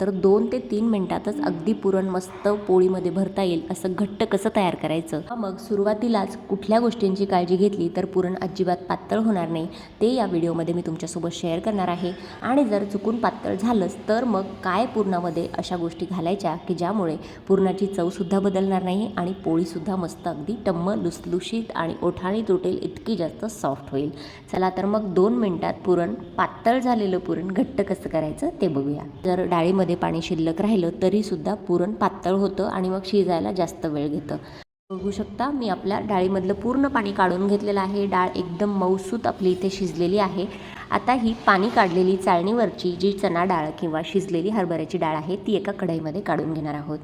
तर दोन ते तीन मिनिटातच अगदी पुरण मस्त पोळीमध्ये भरता येईल. असं घट्ट कसं तयार करायचं? मग सुरुवातीलाच कुठल्या गोष्टींची काळजी घेतली तर पुरण अजिबात पातळ होणार नाही. ते या व्हिडिओमध्ये मी तुमच्यासोबत शेअर करणार आहे. आणि जर चुकून पातळ झालंच तर मग काय पुरणामध्ये अशा गोष्टी घालायच्या की ज्यामुळे पुरणाची चवसुद्धा बदलणार नाही आणि पोळीसुद्धा मस्त अगदी टम्म लुसलुशीत आणि ओठाणी तुटेल इतकी जास्त सॉफ्ट होईल. चला तर मग दोन मिनटात पुरण पातळ झालेलं पुरण घट्ट कसं करायचं ते बघूया. जर डाळीमध्ये पाणी शिल्लक राहिलं तरीसुद्धा पुरण पातळ होतं आणि मग शिजायला जास्त वेळ घेतं. बघू शकता मी आपल्या डाळीमधलं पूर्ण पाणी काढून घेतलेलं आहे. डाळ एकदम मऊसूत आपली इथे शिजलेली आहे. आता ही पाणी काढलेली चाळणीवरची जी चणा डाळ किंवा शिजलेली हरभऱ्याची डाळ आहे ती एका कढईमध्ये काढून घेणार आहोत.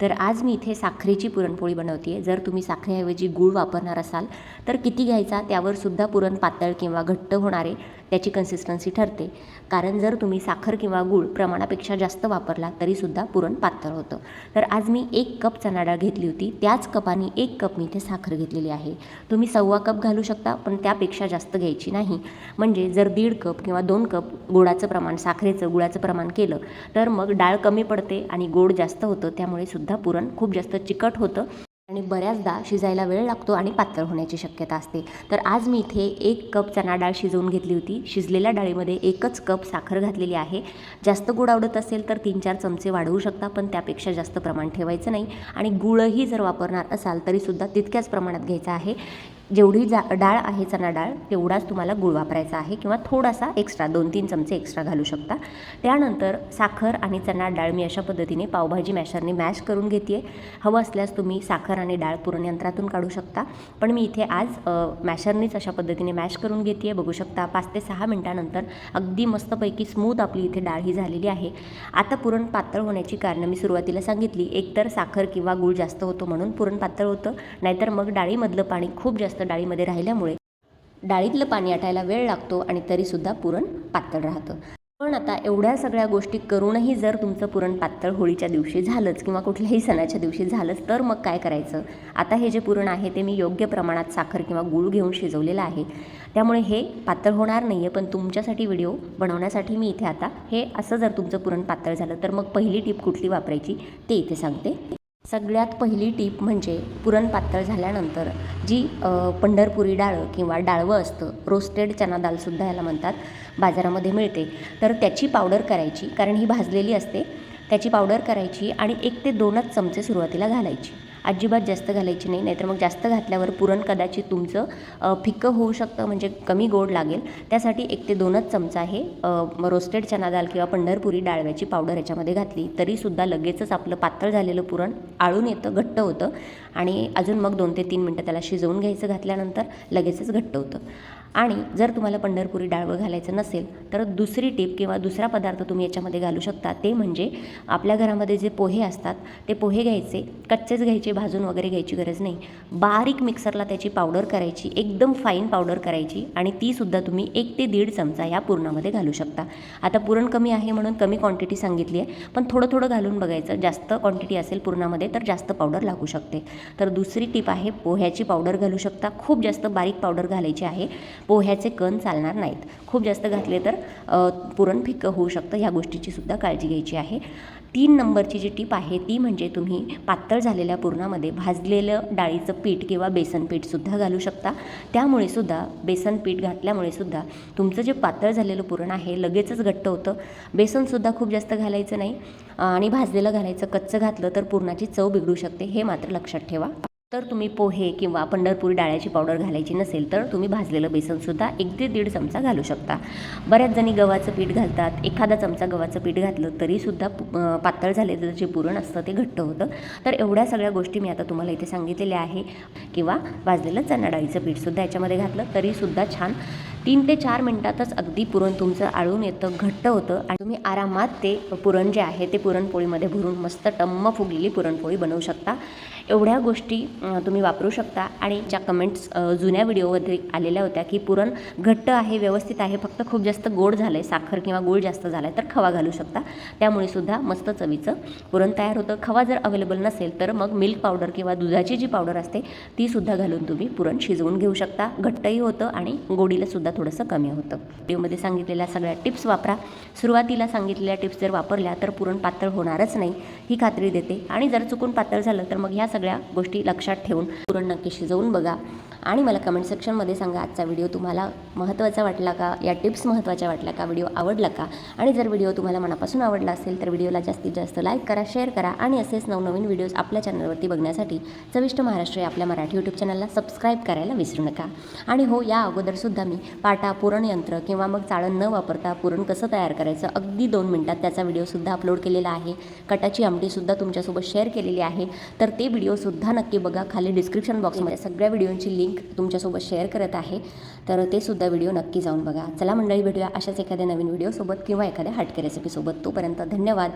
तर आज मी इथे साखरेची पुरणपोळी बनवते. आहे जर तुम्ही साखरेऐवजी गूळ वापरणार असाल तर किती घ्यायचा त्यावर सुद्धा पुरण पातळ किंवा घट्ट होणारे त्याची कन्सिस्टन्सी ठरते. कारण जर तुम्ही साखर किंवा गूळ प्रमाणापेक्षा जास्त वापरला तरीसुद्धा पुरण पातळ होतं. तर आज मी एक कप चणा डाळ घेतली होती. त्याच कपाने एक कप मी इथे साखर घेतलेली आहे. तुम्ही सव्वा कप घालू शकता पण त्यापेक्षा जास्त घ्यायची नाही. म्हणजे जर दीड दीड कप किंवा दोन कप गोडाचं प्रमाण साखरेचं गुळाचं प्रमाण केलं तर मग डाळ कमी पडते आणि गोड जास्त होतं. त्यामुळे सुद्धा पुरण खूप जास्त चिकट होतं आणि बऱ्याचदा शिजायला वेळ लागतो आणि पातळ होण्याची शक्यता असते. तर आज मी इथे एक कप चणा डाळ शिजवून घेतली होती. शिजलेल्या डाळीमध्ये एकच कप साखर घातलेली आहे. जास्त गोड आवडत असेल तर तीन चार चमचे वाढवू शकता पण त्यापेक्षा जास्त प्रमाण ठेवायचं नाही. आणि गुळही जर वापरणार असाल तरीसुद्धा तितक्याच प्रमाणात घ्यायचा आहे. जेवढी जा डाळ आहे चणा डाळ तेवढाच तुम्हाला गुळ वापरायचा आहे किंवा थोडासा एक्स्ट्रा दोन तीन चमचे एक्स्ट्रा घालू शकता. त्यानंतर साखर आणि चणा डाळ मी अशा पद्धतीने पावभाजी मॅशरने मॅश करून घेते हवं असल्यास तुम्ही साखर आणि डाळ पुरण यंत्रातून काढू शकता. पण मी इथे आज मॅशरनीच अशा पद्धतीने मॅश करून घेते बघू शकता पाच ते सहा मिनटानंतर अगदी मस्तपैकी स्मूथ आपली इथे डाळ ही झालेली आहे. आता पुरण पातळ होण्याची कारणं मी सुरुवातीला सांगितली. एकतर साखर किंवा गूळ जास्त होतो म्हणून पुरण पातळ होतं. नाहीतर मग डाळीमधलं पाणी खूप जास्त डाळीमध्ये राहिल्यामुळे डाळीतलं पाणी आटायला वेळ लागतो आणि तरीसुद्धा पुरण पातळ राहतं. पण आता एवढ्या सगळ्या गोष्टी करूनही जर तुमचं पुरण पातळ होळीच्या दिवशी झालंच किंवा कुठल्याही सणाच्या दिवशी झालंच तर मग काय करायचं? आता हे जे पुरण आहे ते मी योग्य प्रमाणात साखर किंवा गूळ घेऊन शिजवलेलं आहे. त्यामुळे हे पातळ होणार नाही आहे पण तुमच्यासाठी व्हिडिओ बनवण्यासाठी मी इथे आता हे असं जर तुमचं पुरण पातळ झालं तर मग पहिली टीप कुठली वापरायची ते इथे सांगते. सगळ्यात पहिली टीप म्हणजे पुरण पातळ झाल्यानंतर जी पंढरपुरी डाळ किंवा डाळवं असतं रोस्टेड चना दालसुद्धा याला म्हणतात बाजारामध्ये मिळते. तर त्याची पावडर करायची कारण ही भाजलेली असते त्याची पावडर करायची आणि एक ते दोनच चमचे सुरुवातीला घालायची. अजिबात जास्त घालायची नाही नाहीतर मग जास्त घातल्यावर पुरण कदाचित तुमचं फिक्कं होऊ शकतं म्हणजे कमी गोड लागेल. त्यासाठी एक ते दोनच चमचा हे रोस्टेड चना दाल किंवा पंढरपुरी डाळव्याची पावडर याच्यामध्ये घातली तरीसुद्धा लगेचच आपलं पातळ झालेलं पुरण आळून येतं घट्ट होतं. आणि अजून मग दोन ते तीन मिनटं त्याला शिजवून घ्यायचं घातल्यानंतर लगेचच घट्ट होतं. आणि जर तुम्हाला पंढरपुरी डाळवं घालायचं नसेल तर दुसरी टीप किंवा दुसरा पदार्थ तुम्ही याच्यामध्ये घालू शकता. ते म्हणजे आपल्या घरामध्ये जे पोहे असतात ते पोहे घ्यायचे कच्चेच घ्यायचे भाजून वगैरे घ्यायची गरज नाही. बारीक मिक्सरला त्याची पावडर करायची एकदम फाईन पावडर करायची आणि तीसुद्धा तुम्ही एक ते दीड चमचा या पुरणामध्ये घालू शकता. आता पुरण कमी आहे म्हणून कमी क्वांटिटी सांगितली आहे पण थोडं थोडं घालून बघायचं. जास्त क्वांटिटी असेल पुरणामध्ये तर जास्त पावडर लागू शकते. तर दुसरी टीप आहे पोह्याची पावडर घालू शकता. खूप जास्त बारीक पावडर घालायची आहे. पोह्याचे कण चालणार नाहीत. खूप जास्त घातले तर पुरण फिक्कं होऊ शकतं. ह्या गोष्टीची सुद्धा काळजी घ्यायची आहे. तीन नंबरची जी टीप आहे ती म्हणजे तुम्ही पातळ झालेल्या पुरणामध्ये भाजलेलं डाळीचं पीठ किंवा बेसन पीठसुद्धा घालू शकता. त्यामुळे सुद्धा बेसन पीठ घातल्यामुळे सुद्धा तुमचं जे पातळ झालेलं पुरण आहे लगेचच घट्ट होतं. बेसनसुद्धा खूप जास्त घालायचं नाही. आणि भाजलेलं घालायचं कच्चं घातलं तर पुरणाची चव बिघडू शकते हे मात्र लक्षात ठेवा. तर तुम्ही पोहे किंवा पंढरपुरी डाळ्याची पावडर घालायची नसेल तर तुम्ही भाजलेलं बेसनसुद्धा एक ते दीड चमचा घालू शकता. बऱ्याच जणी गव्हाचं पीठ घालतात. एखादा चमचा गव्हाचं पीठ घातलं तरीसुद्धा पातळ झालेलं जे पुरण असतं ते घट्ट होतं. तर एवढ्या सगळ्या गोष्टी मी आता तुम्हाला इथे सांगितलेल्या आहे. किंवा भाजलेलं चणा डाळीचं पीठसुद्धा याच्यामध्ये घातलं तरीसुद्धा छान. तीन ते चार मिनटातच अगदी पुरण तुमचं आळून येतं घट्ट होतं आणि तुम्ही आरामात ते पुरण जे आहे ते पुरणपोळीमध्ये भरून मस्त टम्म फुगलेली पुरणपोळी बनवू शकता. एवढ्या गोष्टी तुम्ही वापरू शकता. आणि ज्या कमेंट्स जुन्या व्हिडिओमध्ये आलेल्या होत्या की पुरण घट्ट आहे व्यवस्थित आहे फक्त खूप जास्त गोड झालं आहे साखर किंवा गूळ जास्त झाला आहे तर खवा घालू शकता. त्यामुळे सुद्धा मस्त चवीचं पुरण तयार होतं. खवा जर अवेलेबल नसेल तर मग मिल्क पावडर किंवा दुधाची जी पावडर असते ती सुद्धा घालून तुम्ही पुरण शिजवून घेऊ शकता. घट्टही होतं आणि गोडीला सुद्धा थोडंसं कमी होतं. व्हिडिओमध्ये सांगितलेल्या सगळ्या टिप्स वापरा. सुरुवातीला सांगितलेल्या टिप्स जर वापरल्या तर पुरण पातळ होणारच नाही. ही खात्री देते. आणि जर चुकून पातळ झालं तर मग ह्या सगळ्या गोष्टी लक्षात ठेवून पुरण नक्की शिजवून बघा. आणि मला कमेंट सेक्शनमध्ये सांगा आजचा व्हिडिओ तुम्हाला महत्त्वाचा वाटला का? या टिप्स महत्त्वाच्या वाटल्या का? व्हिडिओ आवडला का? आणि जर व्हिडिओ तुम्हाला मनापासून आवडला असेल तर व्हिडिओला जास्तीत जास्त लाईक करा शेअर करा आणि असेच नवनवीन व्हिडिओज आपल्या चॅनलवरती बघण्यासाठी चविष्ट महाराष्ट्र या आपल्या मराठी यूट्यूब चॅनलला सबस्क्राईब करायला विसरू नका. आणि हो या अगोदरसुद्धा मी पाटा पुरणयंत्र किंवा मग चाळण न वापरता पुरण कसं तयार करायचं अगदी दोन मिनटात त्याचा व्हिडिओसुद्धा अपलोड केलेला आहे. कटाची आमटीसुद्धा तुमच्यासोबत शेअर केलेली आहे. तर ते व्हिडिओ व्हिडिओसुद्धा नक्की बघा. खाली डिस्क्रिप्शन बॉक्समध्ये सगळ्या व्हिडिओंची लिंक तुमच्यासोबत शेअर करत आहे. तर ते सुद्धा व्हिडिओ नक्की जाऊन बघा. चला मंडळी भेटूया अशाच एखाद्या नवीन व्हिडिओसोबत किंवा एखाद्या हटके रेसिपीसोबत तोपर्यंत धन्यवाद.